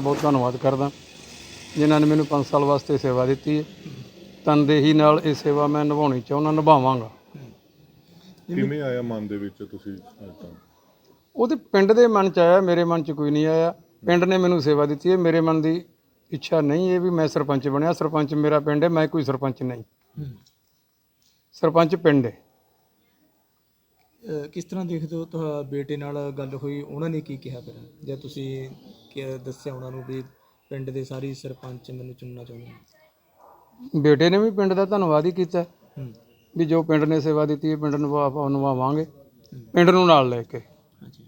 ਬਹੁਤ ਧੰਨਵਾਦ ਕਰਦਾ। ਜਿਨ੍ਹਾਂ ਨੇ ਮੈਨੂੰ 5 ਸਾਲ ਵਾਸਤੇ ਸੇਵਾ ਦਿੱਤੀ ਹੈ। ਤਨਦੇਹੀ ਨਾਲ ਇਹ ਸੇਵਾ ਮੈਂ ਨਿਭਾਉਣੀ ਚਾਹੁੰਦਾ ਨਿਭਾਵਾਂਗਾ। ਕਿਵੇਂ ਆਇਆ ਮਨ ਦੇ ਵਿੱਚ ਤੁਸੀਂ ਅੱਜ ਤਾਂ ਉਹਦੇ ਪਿੰਡ ਦੇ ਮਨ ਚ ਆਇਆ ਮੇਰੇ ਮਨ ਚ ਕੋਈ ਨਹੀਂ ਆਇਆ। ਪਿੰਡ ਨੇ ਮੈਨੂੰ ਸੇਵਾ ਦਿੱਤੀ ਹੈ। ਮੇਰੇ ਮਨ ਦੀ ਇੱਛਾ ਨਹੀਂ ਹੈ ਵੀ ਮੈਂ ਸਰਪੰਚ ਬਣਿਆ। ਸਰਪੰਚ ਮੇਰਾ ਪਿੰਡ ਹੈ ਮੈਂ ਕੋਈ ਸਰਪੰਚ ਨਹੀਂ। ਸਰਪੰਚ ਪਿੰਡ ਹੈ। ਕਿਸ ਤਰ੍ਹਾਂ ਦੇਖਦੇ ਹੋ ਤੁਹਾਡੇ ਬੇਟੇ ਨਾਲ ਗੱਲ ਹੋਈ? ਉਹਨਾਂ ਨੇ ਕੀ ਕਿਹਾ ਫਿਰ? ਜਾਂ ਤੁਸੀਂ ਕਿ ਦੱਸਿਆ ਉਹਨਾਂ ਨੂੰ ਵੀ ਪਿੰਡ ਦੇ ਸਾਰੀ ਸਰਪੰਚ ਮੈਨੂੰ ਚੁਣਨਾ ਚਾਹੁੰਦੇ ਨੇ? ਬੇਟੇ ਨੇ ਵੀ ਪਿੰਡ ਦਾ ਧੰਨਵਾਦ ਹੀ ਕੀਤਾ। ਹੂੰ। ਵੀ ਜੋ ਪਿੰਡ ਨੇ ਸੇਵਾ ਦਿੱਤੀ ਹੈ ਪਿੰਡ ਨੂੰ ਆਪਾਂ ਨਿਭਾਵਾਂਗੇ ਪਿੰਡ ਨੂੰ ਨਾਲ ਲੈ ਕੇ। ਹਾਂਜੀ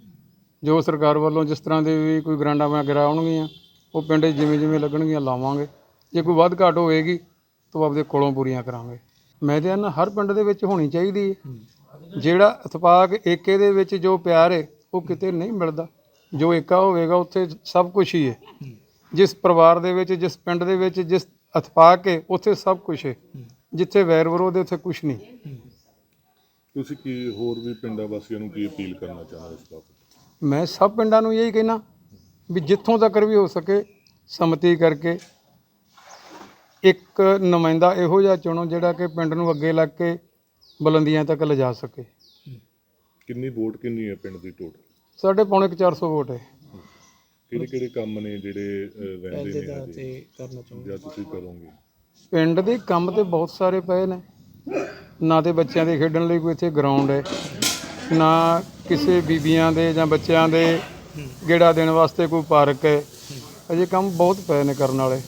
ਜੋ। ਸਰਕਾਰ ਵੱਲੋਂ ਜਿਸ ਤਰ੍ਹਾਂ ਦੇ ਵੀ ਕੋਈ ਗ੍ਰਾਂਟਾਂ ਵਗੈਰਾ ਆਉਣਗੀਆਂ ਉਹ ਪਿੰਡ 'ਚ ਜਿਵੇਂ ਜਿਵੇਂ ਲੱਗਣਗੀਆਂ ਲਾਵਾਂਗੇ। ਜੇ ਕੋਈ ਵੱਧ ਘਾਟ ਹੋਏਗੀ ਤਾਂ ਉਹ ਆਪਦੇ ਕੋਲੋਂ ਪੂਰੀਆਂ ਕਰਾਂਗੇ। ਮੈਂ ਤੇ ਨਾ ਹਰ ਪਿੰਡ ਦੇ ਵਿੱਚ ਹੋਣੀ ਚਾਹੀਦੀ ਹੈ। ਜਿਹੜਾ ਇਤਫਾਕ ਏਕੇ ਦੇ ਵਿੱਚ ਜੋ ਪਿਆਰ ਹੈ ਉਹ ਕਿਤੇ ਨਹੀਂ ਮਿਲਦਾ। ਜੋ ਏਕਾ ਹੋਵੇਗਾ ਉੱਥੇ ਸਭ ਕੁਝ ਹੀ ਹੈ ਜਿਸ ਪਰਿਵਾਰ ਦੇ ਵਿੱਚ ਜਿਸ ਪਿੰਡ ਦੇ ਵਿੱਚ ਜਿਸ ਇਤਫਾਕ ਹੈ ਉੱਥੇ ਸਭ ਕੁਝ ਹੈ ਜਿੱਥੇ ਵੈਰ ਵਿਰੋਧ ਹੈ ਉੱਥੇ ਕੁਝ ਨਹੀਂ। ਤੁਸੀਂ ਕੀ ਹੋਰ ਵੀ ਪਿੰਡਾਂ ਵਾਸੀਆਂ ਨੂੰ ਕੀ ਅਪੀਲ ਕਰਨਾ ਚਾਹੁੰਦੇ ਇਸ ਬਾਬਤ? ਮੈਂ ਸਭ ਪਿੰਡਾਂ ਨੂੰ ਇਹੀ ਕਹਿਣਾ ਵੀ ਜਿੱਥੋਂ ਤੱਕ ਵੀ ਹੋ ਸਕੇ ਸੰਮਤੀ ਕਰਕੇ ਇੱਕ ਨੁਮਾਇੰਦਾ ਇਹੋ ਜਿਹਾ ਚੁਣੋ ਜਿਹੜਾ ਕਿ ਪਿੰਡ ਨੂੰ ਅੱਗੇ ਲੱਗ ਕੇ ਬੁਲੰਦੀਆਂ ਤੱਕ ਲਿਜਾ ਸਕੇ। ਕਿੰਨੀ ਵੋਟ ਕਿੰਨੀ ਹੈ ਪਿੰਡ ਦੀ ਟੋਟਲ ਸਾਡੇ ਪੌਣੇ ਕੁ 400 ਵੋਟ ਹੈ। ਕਿਹੜੇ ਕਿਹੜੇ ਕੰਮ ਨੇ ਜਿਹੜੇ ਅਹ, ਰਹਿੰਦੇ ਦੇ ਨੇ ਦਾ ਹਜੇ? ਤੇ ਕਰਨਾ ਚਾਹੁੰਦੇ ਜਾਂ ਤੁਸੀਂ ਕਰੋਗੇ? ਪਿੰਡ ਦੇ ਕੰਮ ਤੇ ਬਹੁਤ ਸਾਰੇ ਪਏ ਨੇ। ਨਾ ਤੇ ਬੱਚਿਆਂ ਦੇ ਖੇਡਣ ਲਈ ਕੋਈ ਇੱਥੇ ਗਰਾਊਂਡ ਹੈ ਨਾ ਕਿਸੇ ਬੀਬੀਆਂ ਦੇ ਜਾਂ ਬੱਚਿਆਂ ਦੇ ਗੇੜਾ ਦੇਣ ਵਾਸਤੇ ਕੋਈ ਪਾਰਕ ਹੈ। ਅਜੇ ਕੰਮ ਬਹੁਤ ਪਏ ਨੇ ਕਰਨ ਵਾਲੇ।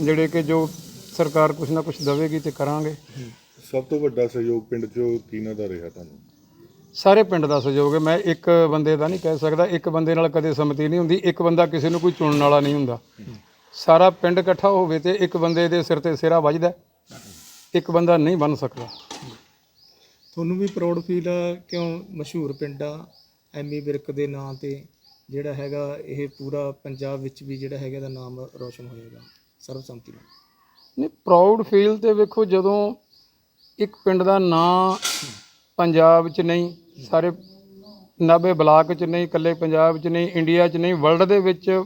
ਜਿਹੜੇ ਕਿ ਜੋ ਸਰਕਾਰ ਕੁਝ ਨਾ ਕੁਝ ਦੇਵੇਗੀ ਤੇ ਕਰਾਂਗੇ। ਸਭ ਤੋਂ ਵੱਡਾ ਸਹਿਯੋਗ ਪਿੰਡ 'ਚੋਂ ਕਿਹਨਾਂ ਦਾ ਰਿਹਾ ਤੁਹਾਨੂੰ? ਸਾਰੇ ਪਿੰਡ ਦਾ ਸਹਿਯੋਗ ਹੈ। ਮੈਂ ਇੱਕ ਬੰਦੇ ਦਾ ਨਹੀਂ ਕਹਿ ਸਕਦਾ। ਇੱਕ ਬੰਦੇ ਨਾਲ ਕਦੇ ਸੰਮਤੀ ਨਹੀਂ ਹੁੰਦੀ। ਇੱਕ ਬੰਦਾ ਕਿਸੇ ਨੂੰ ਕੋਈ ਚੁਣਨ ਵਾਲਾ ਨਹੀਂ ਹੁੰਦਾ। ਸਾਰਾ ਪਿੰਡ ਇਕੱਠਾ ਹੋਵੇ ਤੇ ਇੱਕ ਬੰਦੇ ਦੇ ਸਿਰ ਤੇ ਸਿਰਾ ਵੱਜਦਾ। ਇੱਕ ਬੰਦਾ ਨਹੀਂ ਬਣ ਸਕਦਾ। ਤੁਹਾਨੂੰ ਵੀ ਪ੍ਰਾਊਡ ਫੀਲ ਆ? ਕਿਉਂ ਮਸ਼ਹੂਰ ਪਿੰਡ ਆ? ਐਮੀ ਵਿਰਕ ਦੇ ਨਾਂ ਤੇ ਜਿਹੜਾ ਹੈਗਾ ਇਹ ਪੂਰਾ ਪੰਜਾਬ ਵਿੱਚ ਵੀ ਜਿਹੜਾ ਹੈਗਾ ਦਾ ਨਾਮ ਰੋਸ਼ਨ ਹੋਏਗਾ। ਸਰਬਸੰਮਤੀ ਨਾਲ। ਨਹੀਂ ਪ੍ਰਾਊਡ ਫੀਲ ਤੇ ਵੇਖੋ ਜਦੋਂ ਇੱਕ ਪਿੰਡ ਦਾ ਨਾਂ ਪੰਜਾਬ 'ਚ ਨਹੀਂ, ਸਾਰੇ ਨਾਭੇ ਬਲਾਕ 'ਚ ਨਹੀਂ, ਇਕੱਲੇ ਪੰਜਾਬ 'ਚ ਨਹੀਂ, ਇੰਡੀਆ 'ਚ ਨਹੀਂ, ਵਰਲਡ ਦੇ ਵਿੱਚ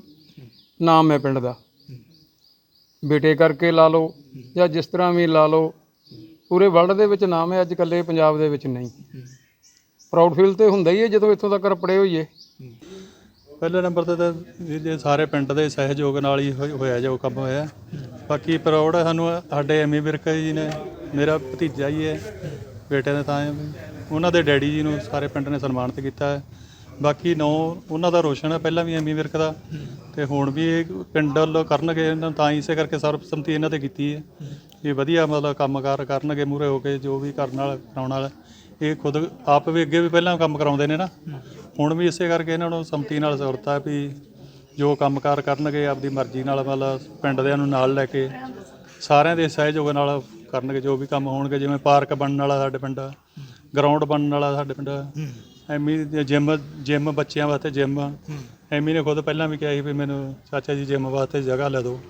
ਨਾਮ ਹੈ ਪਿੰਡ ਦਾ। ਬੇਟੇ ਕਰਕੇ ਲਾ ਲਓ ਜਾਂ ਜਿਸ ਤਰ੍ਹਾਂ ਵੀ ਲਾ ਲਓ, ਪੂਰੇ ਵਰਲਡ ਦੇ ਵਿੱਚ ਨਾਮ ਹੈ, ਅੱਜ ਇਕੱਲੇ ਪੰਜਾਬ ਦੇ ਵਿੱਚ ਨਹੀਂ। ਪ੍ਰਾਊਡ ਫੀਲ ਤੇ ਹੁੰਦਾ ਹੀ ਹੈ ਜਦੋਂ ਇੱਥੋਂ ਤੱਕ ਪੜੇ ਹੋਈਏ। ਪਹਿਲੇ ਨੰਬਰ ਤੇ ਤਾਂ ਵੀਰ ਜੀ ਸਾਰੇ ਪਿੰਡ ਦੇ ਸਹਿਯੋਗ ਨਾਲ ਹੀ ਹੋਇਆ ਜੋ ਕੰਮ ਹੋਇਆ। ਬਾਕੀ ਪ੍ਰਾਊਡ ਸਾਨੂੰ ਸਾਡੇ ਐਮੀ ਵਿਰਕ ਜੀ ਨੇ ਮੇਰਾ ਭਤੀਜਾ ਹੀ ਹੈ, ਬੇਟੇ ਦੇ ਤਾਂ ਉਹਨਾਂ ਦੇ ਡੈਡੀ ਜੀ ਨੂੰ ਸਾਰੇ ਪਿੰਡ ਨੇ ਸਨਮਾਨਿਤ ਕੀਤਾ ਹੈ। ਬਾਕੀ ਨੌ, ਉਹਨਾਂ ਦਾ ਰੋਸ਼ਨ ਹੈ, ਪਹਿਲਾਂ ਵੀ ਐਮੀ ਵਿਰਕ ਦਾ। ਤੇ ਹੁਣ ਵੀ ਇਹ ਪਿੰਡ ਵੱਲੋਂ ਕਰਨਗੇ, ਇਹਨਾਂ ਤਾਂ ਹੀ ਇਸੇ ਕਰਕੇ ਸਰਬਸੰਮਤੀ ਇਹਨਾਂ ਤੇ ਕੀਤੀ ਹੈ। ਇਹ ਵਧੀਆ ਮਤਲਬ ਕੰਮਕਾਰ ਕਰਨਗੇ ਮੂਰੇ ਹੋ ਕੇ ਜੋ ਵੀ ਕਰਨ ਵਾਲਾ, ਕਰਾਉਣ ਵਾਲਾ। ਇਹ ਖੁਦ ਆਪ ਵੀ ਅੱਗੇ ਵੀ ਪਹਿਲਾਂ ਕੰਮ ਕਰਾਉਂਦੇ ਨੇ ਨਾ। ਹੁਣ ਵੀ ਇਸੇ ਕਰਕੇ ਇਹਨਾਂ ਨੂੰ ਸੰਮਤੀ ਨਾਲ ਜ਼ਰੂਰਤ ਹੈ ਵੀ ਜੋ ਕੰਮਕਾਰ ਕਰਨਗੇ, ਆਪਦੀ ਮਰਜ਼ੀ ਨਾਲ ਮਤਲਬ ਪਿੰਡ ਦਿਆਂ ਨੂੰ ਨਾਲ ਲੈ ਕੇ, ਸਾਰਿਆਂ ਦੇ ਸਹਿਯੋਗ ਨਾਲ ਕਰਨਗੇ ਜੋ ਵੀ ਕੰਮ ਹੋਣਗੇ ਜਿਵੇਂ ਪਾਰਕ ਬਣਨ ਵਾਲਾ ਸਾਡੇ ਪਿੰਡ ਗਰਾਊਂਡ ਬਣਨ ਵਾਲਾ ਸਾਡੇ ਪਿੰਡ। ਐਮੀ ਜਿਮ ਜਿਮ ਬੱਚਿਆਂ ਵਾਸਤੇ ਜਿਮ। ਐਮੀ ਨੇ ਖੁਦ ਪਹਿਲਾਂ ਵੀ ਕਿਹਾ ਸੀ ਵੀ ਮੈਨੂੰ ਚਾਚਾ ਜੀ ਜਿਮ ਵਾਸਤੇ ਜਗ੍ਹਾ ਲੈ ਦਿਓ।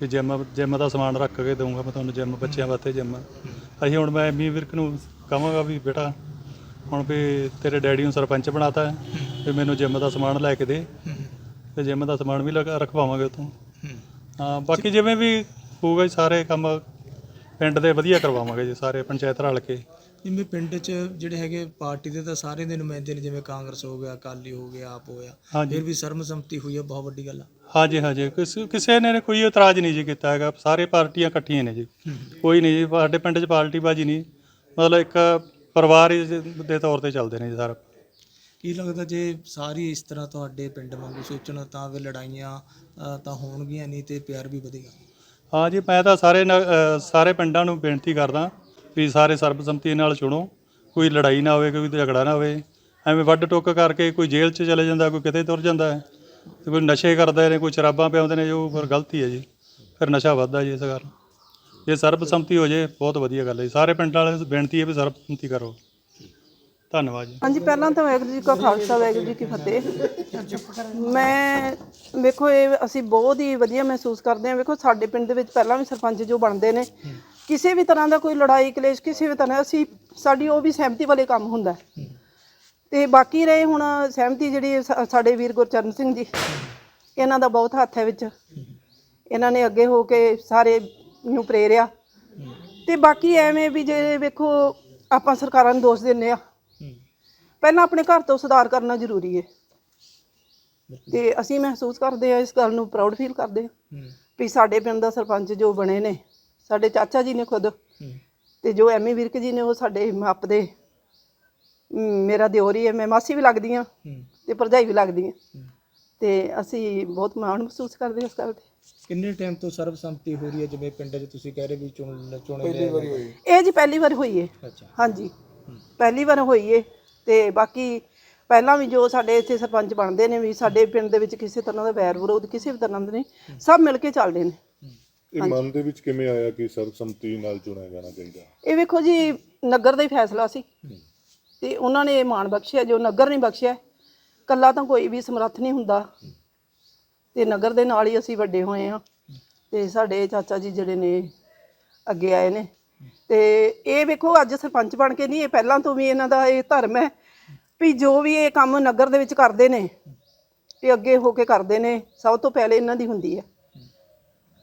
ਵੀ ਜਿਮ ਜਿਮ ਦਾ ਸਮਾਨ ਰੱਖ ਕੇ ਦਊਂਗਾ ਮੈਂ ਤੁਹਾਨੂੰ ਜਿਮ ਬੱਚਿਆਂ ਵਾਸਤੇ ਜਿਮ। ਅਸੀਂ ਹੁਣ ਮੈਂ ਐਮੀ ਵਿਰਕ ਨੂੰ ਕਹਾਂਗਾ ਵੀ ਬੇਟਾ ਹੁਣ ਵੀ ਤੇਰੇ ਡੈਡੀ ਨੂੰ ਸਰਪੰਚ ਬਣਾਤਾ ਵੀ ਮੈਨੂੰ ਜਿਮ ਦਾ ਸਮਾਨ ਲੈ ਕੇ ਦੇ। ਤੇ ਜਿਮ ਦਾ ਸਮਾਨ ਵੀ ਰਖਵਾਵਾਂਗੇ ਉਤੋਂ ਹਾਂ। ਬਾਕੀ ਜਿਵੇਂ ਵੀ ਹੋਊਗਾ ਸਾਰੇ ਕੰਮ ਪਿੰਡ ਦੇ ਵਧੀਆ ਕਰਵਾਵਾਂਗੇ ਜੀ ਸਾਰੇ ਪੰਚਾਇਤ ਰਲ ਕੇ। ਜਿਵੇਂ ਪਿੰਡ 'ਚ ਜਿਹੜੇ ਹੈਗੇ ਪਾਰਟੀ ਦੇ ਤਾਂ ਸਾਰੇ ਦੇ ਨੁਮਾਇੰਦੇ ਨੇ ਜਿਵੇਂ ਕਾਂਗਰਸ ਹੋ ਗਿਆ ਅਕਾਲੀ ਹੋ ਗਿਆ ਆਪ ਹੋਇਆ ਹਾਂਜੀ। ਫਿਰ ਵੀ ਸਰਬਸੰਮਤੀ ਹੋਈ ਹੈ ਬਹੁਤ ਵੱਡੀ ਗੱਲ ਆ। ਹਾਂਜੀ ਹਾਂਜੀ। ਕਿਸ- ਕਿਸੇ ਨੇ ਕੋਈ ਇਤਰਾਜ਼ ਨਹੀਂ ਜੀ ਕੀਤਾ ਹੈਗਾ। ਸਾਰੇ ਪਾਰਟੀਆਂ ਇਕੱਠੀਆਂ ਨੇ ਜੀ। ਕੋਈ ਨਹੀਂ ਜੀ ਸਾਡੇ ਪਿੰਡ 'ਚ ਪਾਰਟੀ ਬਾਜੀ ਨਹੀਂ। ਮਤਲਬ ਇੱਕ ਪਰਿਵਾਰ ਹੀ ਦੇ ਤੌਰ ਤੇ ਚੱਲਦੇ ਨੇ ਜੀ ਸਾਰਾ। ਕੀ ਲੱਗਦਾ ਜੇ ਸਾਰੀ ਇਸ ਤਰ੍ਹਾਂ ਤੁਹਾਡੇ ਪਿੰਡ ਵਾਂਗੂ ਸੋਚਣ ਤਾਂ ਵੀ ਲੜਾਈਆਂ ਅ, ਤਾਂ ਹੋਣਗੀਆਂ ਨਹੀਂ ਤੇ ਪਿਆਰ ਵੀ ਵਧੇਗਾ। ਹਾਂ ਜੀ ਮੈਂ ਤਾਂ ਸਾਰੇ ਨ- ਅ, ਸਾਰੇ ਪਿੰਡਾਂ ਨੂੰ ਬੇਨਤੀ ਕਰਦਾ ਵੀ ਸਾਰੇ ਸਰਬਸੰਮਤੀ ਨਾਲ ਚੁਣੋ ਕੋਈ ਲੜਾਈ ਨਾ ਹੋਵੇ ਕੋਈ ਝਗੜਾ ਨਾ ਹੋਵੇ। ਐਵੇਂ ਵੱਡ ਟੁੱਕ ਕਰਕੇ ਕੋਈ ਜੇਲ੍ਹ 'ਚ ਚਲੇ ਜਾਂਦਾ ਕੋਈ ਕਿਤੇ ਤੁਰ ਜਾਂਦਾ ਹੈ। ਤੇ ਕੋਈ ਨਸ਼ੇ ਕਰਦੇ ਨੇ ਕੋਈ ਸ਼ਰਾਬਾਂ ਪਿਆਉਂਦੇ ਨੇ ਜੋ ਫਿਰ ਗਲਤੀ ਹੈ ਜੀ। ਫਿਰ ਨਸ਼ਾ ਵੱਧਦਾ ਜੀ ਇਸ ਕਾਰਨ। ਜੇ ਸਰਬਸੰਮਤੀ ਹੋ ਜੇ ਬਹੁਤ ਵਧੀਆ ਗੱਲ ਹੈ ਜੀ। ਸਾਰੇ ਪਿੰਡਾਂ ਵਾਲੇ ਨੂੰ ਬੇਨਤੀ ਹੈ ਵੀ ਸਰਬਸੰਮਤੀ ਕਰੋ। ਧੰਨਵਾਦ ਜੀ। ਹਾਂਜੀ, ਪਹਿਲਾਂ ਤਾਂ ਵਾਹਿਗੁਰੂ ਜੀ ਕਾ ਖਾਲਸਾ, ਵਾਹਿਗੁਰੂ ਜੀ ਕੀ ਫਤਿਹ। ਮੈਂ ਵੇਖੋ, ਇਹ ਅਸੀਂ ਬਹੁਤ ਹੀ ਵਧੀਆ ਮਹਿਸੂਸ ਕਰਦੇ ਹਾਂ। ਵੇਖੋ, ਸਾਡੇ ਪਿੰਡ ਦੇ ਵਿੱਚ ਪਹਿਲਾਂ ਵੀ ਸਰਪੰਚ ਜੋ ਬਣਦੇ ਨੇ, ਕਿਸੇ ਵੀ ਤਰ੍ਹਾਂ ਦਾ ਕੋਈ ਲੜਾਈ, ਕਲੇਸ਼, ਕਿਸੇ ਵੀ ਤਰ੍ਹਾਂ ਅਸੀਂ ਸਾਡੀ ਉਹ ਵੀ ਸਹਿਮਤੀ ਵਾਲੇ ਕੰਮ ਹੁੰਦਾ ਹੈ। ਤੇ ਬਾਕੀ ਰਹੇ ਹੁਣ ਸਹਿਮਤੀ ਜਿਹੜੀ ਸਾ- ਸਾਡੇ ਵੀਰ ਗੁਰਚਰਨ ਸਿੰਘ ਜੀ, ਇਹਨਾਂ ਦਾ ਬਹੁਤ ਹੱਥ ਹੈ ਵਿੱਚ। ਇਹਨਾਂ ਨੇ ਅੱਗੇ ਹੋ ਕੇ ਸਾਰੇ ਨੂੰ ਪ੍ਰੇਰਿਆ। ਤੇ ਬਾਕੀ ਐਵੇਂ ਵੀ ਜੇ ਵੇਖੋ, ਆਪਾਂ ਸਰਕਾਰਾਂ ਨੂੰ ਦੋਸ਼ ਦਿੰਨੇ ਆ ਪਹਿਲਾਂ ਆਪਣੇ ਘਰ ਤੋਂ ਸੁਧਾਰ ਕਰਨਾ ਜ਼ਰੂਰੀ ਹੈ। ਤੇ ਅਸੀਂ ਮਹਿਸੂਸ ਕਰਦੇ ਆ ਇਸ ਗੱਲ ਨੂੰ ਪ੍ਰਾਊਡ ਫੀਲ ਕਰਦੇ ਆ ਵੀ ਸਾਡੇ ਪਿੰਡ ਦਾ ਸਰਪੰਚ ਜੋ ਬਣੇ ਨੇ ਸਾਡੇ ਚਾਚਾ ਜੀ ਨੇ ਖੁਦ ਤੇ ਜੋ ਐਮੀ ਵਿਰਕ ਜੀ ਨੇ ਉਹ ਸਾਡੇ ਮਾਪ ਦੇ ਮੇਰਾ ਦਿਓਰ ਹੀ ਹੈ ਮੈਂ ਮਾਸੀ ਵੀ ਲੱਗਦੀ ਆ ਤੇ ਭਰਜਾਈ ਵੀ ਲੱਗਦੀ ਆ ਤੇ ਅਸੀਂ ਬਹੁਤ ਮਾਣ ਮਹਿਸੂਸ ਕਰਦੇ ਹਾਂ ਇਸ ਗੱਲ ਤੇ। ਕਿੰਨੇ ਟਾਈਮ ਤੋਂ ਸਰਬਸੰਮਤੀ ਹੋ ਰਹੀ ਹੈ? ਜਿਵੇਂ ਪਿੰਡ 'ਚ ਤੁਸੀਂ ਕਹਿ ਰਹੇ ਵੀ ਚੁਣ ਚੁਣੇ ਇਹ ਜੀ ਪਹਿਲੀ ਵਾਰ ਹੋਈ ਹੈ। ਅੱਛਾ। ਹਾਂਜੀ। ਪਹਿਲੀ ਵਾਰ ਹੋਈ ਏ ਤੇ ਬਾਕੀ ਪਹਿਲਾਂ ਵੀ ਜੋ ਸਾਡੇ ਇੱਥੇ ਸਰਪੰਚ ਬਣਦੇ ਨੇ ਵੀ ਸਾਡੇ ਪਿੰਡ ਦੇ ਵਿੱਚ ਕਿਸੇ ਤਰ੍ਹਾਂ ਦਾ ਵੈਰ ਵਿਰੋਧ ਕਿਸੇ ਵੀ ਤਰ੍ਹਾਂ ਦਾ ਨਹੀਂ ਸਭ ਮਿਲ ਕੇ ਚੱਲਦੇ ਨੇ। ਇਹ ਮਨ ਦੇ ਵਿੱਚ ਕਿਵੇਂ ਆਇਆ ਕਿ ਸਰਬਸੰਮਤੀ ਨਾਲ ਚੁਣਿਆ ਜਾਣਾ ਚਾਹੀਦਾ? ਇਹ ਵੇਖੋ ਜੀ ਨਗਰ ਦਾ ਹੀ ਫੈਸਲਾ ਸੀ। ਤੇ ਉਹਨਾਂ ਨੇ ਇਹ ਮਾਣ ਬਖਸ਼ਿਆ ਜੋ ਨਗਰ ਨੇ ਬਖਸ਼ਿਆ ਕੱਲਾ ਤਾਂ ਕੋਈ ਵੀ ਸਮਰੱਥ ਨਹੀਂ ਹੁੰਦਾ। ਤੇ ਨਗਰ ਦੇ ਨਾਲ ਹੀ ਅਸੀਂ ਵੱਡੇ ਹੋਏ ਆ ਤੇ ਸਾਡੇ ਚਾਚਾ ਜੀ ਜਿਹੜੇ ਨੇ ਅੱਗੇ ਆਏ ਨੇ। ਤੇ ਇਹ ਵੇਖੋ ਅੱਜ ਸਰਪੰਚ ਬਣ ਕੇ ਨਹੀਂ ਇਹ ਪਹਿਲਾਂ ਤੋਂ ਵੀ ਇਹਨਾਂ ਦਾ ਇਹ ਧਰਮ ਹੈ ਵੀ ਜੋ ਵੀ ਇਹ ਕੰਮ ਨਗਰ ਦੇ ਵਿੱਚ ਕਰਦੇ ਨੇ ਤੇ ਅੱਗੇ ਹੋ ਕੇ ਕਰਦੇ ਨੇ ਸਭ ਤੋਂ ਪਹਿਲੇ ਇਹਨਾਂ ਦੀ ਹੁੰਦੀ ਹੈ।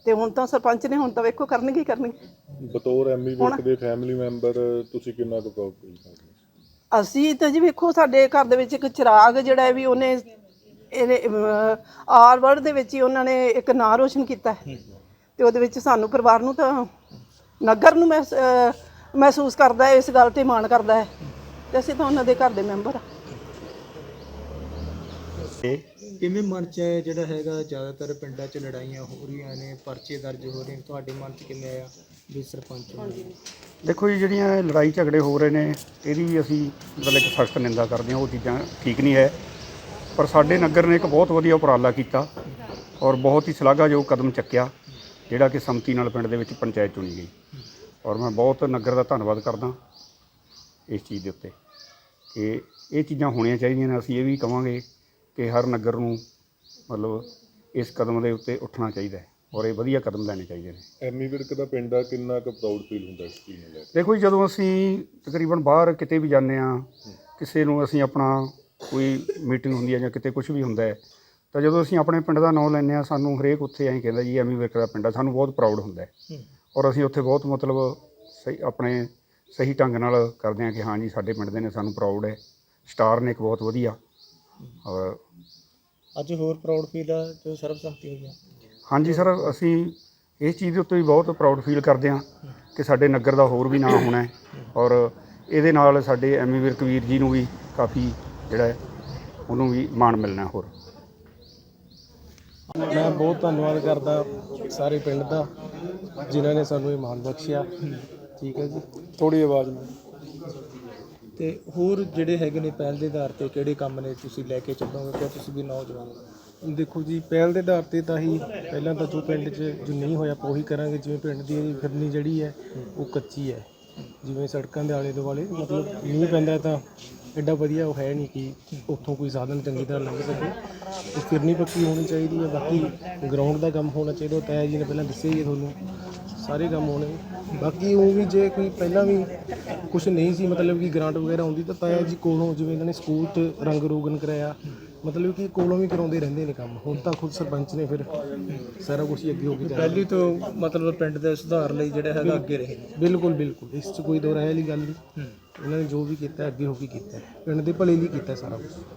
ਤੇ ਹੁਣ ਤਾਂ ਸਰਪੰਚ ਨੇ ਹੁਣ ਤਾਂ ਵੇਖੋ ਕਰਨਗੇ ਹੀ ਕਰਨਗੇ। ਬਤੌਰ ਐਮੀ ਵਿਰਕ ਦੇ ਫੈਮਿਲੀ ਮੈਂਬਰ ਤੁਸੀਂ ਕਿੰਨਾ ਕੁ ਪ੍ਰਾਊਡ ਫੀਲ ਕਰਦੇ? ਹੋ ਅਸੀਂ ਤਾਂ ਜੀ ਵੇਖੋ ਸਾਡੇ ਘਰ ਦੇ ਵਿੱਚ ਇੱਕ ਚਿਰਾਗ ਜਿਹੜਾ ਹੈ ਵੀ ਉਹਨੇ ਇਹਨੇ ਆਰ ਵਰਡ ਦੇ ਵਿੱਚ ਹੀ ਉਹਨਾਂ ਨੇ ਇੱਕ ਨਾਂ ਰੋਸ਼ਨ ਕੀਤਾ ਹੈ। ਤੇ ਉਹਦੇ ਵਿੱਚ ਸਾਨੂੰ ਪਰਿਵਾਰ ਨੂੰ ਤਾਂ ਨਗਰ ਨੂੰ ਮਹਿਸ- ਅਹ ਮਹਿਸੂਸ ਕਰਦਾ ਹੈ ਇਸ ਗੱਲ ਤੇ ਮਾਣ ਕਰਦਾ ਹੈ ਤੇ ਅਸੀਂ ਤਾਂ ਉਹਨਾਂ ਦੇ ਘਰ ਦੇ ਮੈਂਬਰ ਆ ਕਿਵੇਂ ਮਨ 'ਚ ਹੈ ਜਿਹੜਾ ਹੈਗਾ ਜ਼ਿਆਦਾਤਰ ਪਿੰਡਾਂ 'ਚ ਲੜਾਈਆਂ ਹੋ ਰਹੀਆਂ ਨੇ ਪਰਚੇ ਦਰਜ ਹੋ ਰਹੇ ਨੇ ਤੁਹਾਡੇ ਮਨ 'ਚ ਕਿਵੇਂ ਆਇਆ ਵੀ ਸਰਪੰਚ ਹੋਣਾ? ਦੇਖੋ ਜੀ ਜਿਹੜੀਆਂ ਇਹ ਲੜਾਈ ਝਗੜੇ ਹੋ ਰਹੇ ਨੇ ਇਹਦੀ ਵੀ ਅਸੀਂ ਮਤਲਬ ਕਿ ਸਖਤ ਨਿੰਦਾ ਕਰਦੇ ਹਾਂ ਉਹ ਚੀਜ਼ਾਂ ਠੀਕ ਨਹੀਂ ਹੈ। ਪਰ ਸਾਡੇ ਨਗਰ ਨੇ ਇੱਕ ਬਹੁਤ ਵਧੀਆ ਉਪਰਾਲਾ ਕੀਤਾ ਔਰ ਬਹੁਤ ਹੀ ਸ਼ਲਾਘਾਯੋਗ ਕਦਮ ਚੱਕਿਆ। ਜਿਹੜਾ ਕਿ ਸੰਮਤੀ ਨਾਲ ਪਿੰਡ ਦੇ ਵਿੱਚ ਪੰਚਾਇਤ ਚੁਣੀ ਗਈ। ਔਰ ਮੈਂ ਬਹੁਤ ਨਗਰ ਦਾ ਧੰਨਵਾਦ ਕਰਦਾ ਇਸ ਚੀਜ਼ ਦੇ ਉੱਤੇ ਕਿ ਇਹ ਚੀਜ਼ਾਂ ਹੋਣੀਆਂ ਚਾਹੀਦੀਆਂ ਨੇ। ਅਸੀਂ ਇਹ ਵੀ ਕਵਾਂਗੇ ਕਿ ਹਰ ਨਗਰ ਨੂੰ ਮਤਲਬ ਇਸ ਕਦਮ ਦੇ ਉੱਤੇ ਉੱਠਣਾ ਚਾਹੀਦਾ ਹੈ ਔਰ ਇਹ ਵਧੀਆ ਕਦਮ ਲੈਣੇ ਚਾਹੀਦੇ ਨੇ। ਐਮੀ ਵਿਰਕ ਦਾ ਪਿੰਡ ਆ ਕਿੰਨਾ ਕੁ ਪ੍ਰਾਊਡ ਫੀਲ ਹੁੰਦਾ ਇਸ ਚੀਜ਼ ਨੂੰ ਲੈ ਕੇ? ਦੇਖੋ ਜੀ ਜਦੋਂ ਅਸੀਂ ਤਕਰੀਬਨ ਬਾਹਰ ਕਿਤੇ ਵੀ ਜਾਂਦੇ ਆ ਕਿਸੇ ਨੂੰ ਅਸੀਂ ਆਪਣਾ ਕੋਈ ਮੀਟਿੰਗ ਹੁੰਦੀ ਹੈ ਜਾਂ ਕਿਤੇ ਕੁਝ ਵੀ ਹੁੰਦਾ ਹੈ ਤਾਂ ਜਦੋਂ ਅਸੀਂ ਆਪਣੇ ਪਿੰਡ ਦਾ ਨਾਮ ਲੈਂਦੇ ਆ ਸਾਨੂੰ ਹਰੇਕ ਉੱਥੇ ਐਂ ਕਹਿੰਦਾ ਜੀ ਐਵੇਂ ਵਿਰਕ ਦਾ ਪਿੰਡ ਆ ਸਾਨੂੰ ਬਹੁਤ ਪ੍ਰਾਊਡ ਹੁੰਦਾ ਹੈ। ਔਰ ਅਸੀਂ ਉੱਥੇ ਬਹੁਤ ਮਤਲਬ ਸਹੀ ਆਪਣੇ ਸਹੀ ਢੰਗ ਨਾਲ ਕਰਦੇ ਆ ਕਿ ਹਾਂ ਜੀ ਸਾਡੇ ਪਿੰਡ ਦੇ ਨੇ ਸਾਨੂੰ ਪ੍ਰਾਊਡ ਹੈ। ਸਟਾਰ ਨੇ ਇੱਕ ਬਹੁਤ ਵਧੀਆ। ਔਰ ਅੱਜ ਹੋਰ ਪ੍ਰਾਊਡ ਫੀਲ ਆ ਜੋ ਸਰਬਸੰਮਤੀ ਹੋਈ ਆ? ਹਾਂਜੀ ਸਰ ਅਸੀਂ ਇਸ ਚੀਜ਼ ਦੇ ਉੱਤੇ ਵੀ ਬਹੁਤ ਪ੍ਰਾਊਡ ਫੀਲ ਕਰਦੇ ਹਾਂ ਕਿ ਸਾਡੇ ਨਗਰ ਦਾ ਹੋਰ ਵੀ ਨਾਮ ਹੋਣਾ ਹੈ। ਔਰ ਇਹਦੇ ਨਾਲ ਸਾਡੇ ਐਮੀ ਵੀਰ ਜੀ ਨੂੰ ਵੀ ਕਾਫੀ ਜਿਹੜਾ ਉਹਨੂੰ ਵੀ ਮਾਣ ਮਿਲਣਾ ਹੋਰ। ਮੈਂ ਬਹੁਤ ਧੰਨਵਾਦ ਕਰਦਾ ਸਾਰੇ ਪਿੰਡ ਦਾ ਜਿਨ੍ਹਾਂ ਨੇ ਸਾਨੂੰ ਇਹ ਮਾਣ ਬਖਸ਼ਿਆ। ਠੀਕ ਹੈ ਜੀ। ਥੋੜੀ ਆਵਾਜ਼ ਨਾਲ। ਤੇ ਹੋਰ ਜਿਹੜੇ ਹੈਗੇ ਨੇ ਪਹਿਲ ਦੇ ਆਧਾਰ ਤੇ ਕਿਹੜੇ ਕੰਮ ਨੇ ਤੁਸੀਂ ਲੈ ਕੇ ਚੱਲੋਗੇ ਕਿ ਤੁਸੀਂ ਵੀ ਨੌਜਵਾਨ ਹੋ? ਦੇਖੋ ਜੀ ਪਹਿਲ ਦੇ ਆਧਾਰ ਤੇ ਤਾਂ ਹੀ ਪਹਿਲਾਂ ਤਾਂ ਜੋ ਪਿੰਡ 'ਚ ਜੋ ਨਹੀਂ ਹੋਇਆ ਆਪਾਂ ਉਹੀ ਕਰਾਂਗੇ। ਜਿਵੇਂ ਪਿੰਡ ਦੀ ਫਿਰਨੀ ਜਿਹੜੀ ਹੈ ਉਹ ਕੱਚੀ ਹੈ। ਜਿਵੇਂ ਸੜਕਾਂ ਦੇ ਆਲੇ ਦੁਆਲੇ ਮਤਲਬ ਮੀਂਹ ਪੈਂਦਾ ਤਾਂ ਐਡਾ ਵਧੀਆ ਉਹ ਹੈ ਨਹੀਂ ਕਿ ਉੱਥੋਂ ਕੋਈ ਸਾਧਨ ਚੰਗੀ ਤਰ੍ਹਾਂ ਲੰਘ ਸਕੇ। ਉਹ ਫਿਰਨੀ ਪੱਕੀ ਹੋਣੀ ਚਾਹੀਦੀ ਹੈ, ਬਾਕੀ ਗਰਾਊਂਡ ਦਾ ਕੰਮ ਹੋਣਾ ਚਾਹੀਦਾ, ਉਹ ਤਾਇਆ ਜੀ ਨੇ ਪਹਿਲਾਂ ਦੱਸਿਆ ਹੀ ਹੈ ਤੁਹਾਨੂੰ। ਸਾਰੇ ਕੰਮ ਹੋਣੇ। ਬਾਕੀ ਉਹ ਵੀ ਜੇ ਕੋਈ ਪਹਿਲਾਂ ਵੀ ਕੁਝ ਨਹੀਂ ਸੀ ਮਤਲਬ ਕਿ ਗ੍ਰਾਂਟ ਵਗੈਰਾ ਆਉਂਦੀ ਤਾਂ ਤਾਇਆ ਜੀ ਕੋਲੋਂ ਜਿਵੇਂ ਇਹਨਾਂ ਨੇ ਸਕੂਲ ਤੇ ਰੰਗ ਰੋਗਨ ਕਰਾਇਆ ਮਤਲਬ ਕਿ ਕੋਲੋਂ ਵੀ ਕਰਾਉਂਦੇ ਰਹਿੰਦੇ ਨੇ ਕੰਮ। ਹੁਣ ਤਾਂ ਖੁਦ ਸਰਪੰਚ ਨੇ ਫਿਰ ਸਾਰਾ ਕੁਝ ਅੱਗੇ ਹੋ ਕੇ ਪਹਿਲੀ ਤੋਂ ਮਤਲਬ ਪਿੰਡ ਦੇ ਸੁਧਾਰ ਲਈ ਜਿਹੜਾ ਹੈਗਾ ਅੱਗੇ ਰਹੇ। ਬਿਲਕੁਲ ਬਿਲਕੁਲ। ਇਸ 'ਚ ਕੋਈ ਦੋ ਰਾਏ ਵਾਲੀ ਗੱਲ ਨਹੀਂ। ਇਹਨਾਂ ਨੇ ਜੋ ਵੀ ਕੀਤਾ ਅੱਗੇ ਹੋ ਕੇ ਕੀਤਾ। ਪਿੰਡ ਦੇ ਭਲੇ ਲਈ ਕੀਤਾ ਸਾਰਾ ਕੁਝ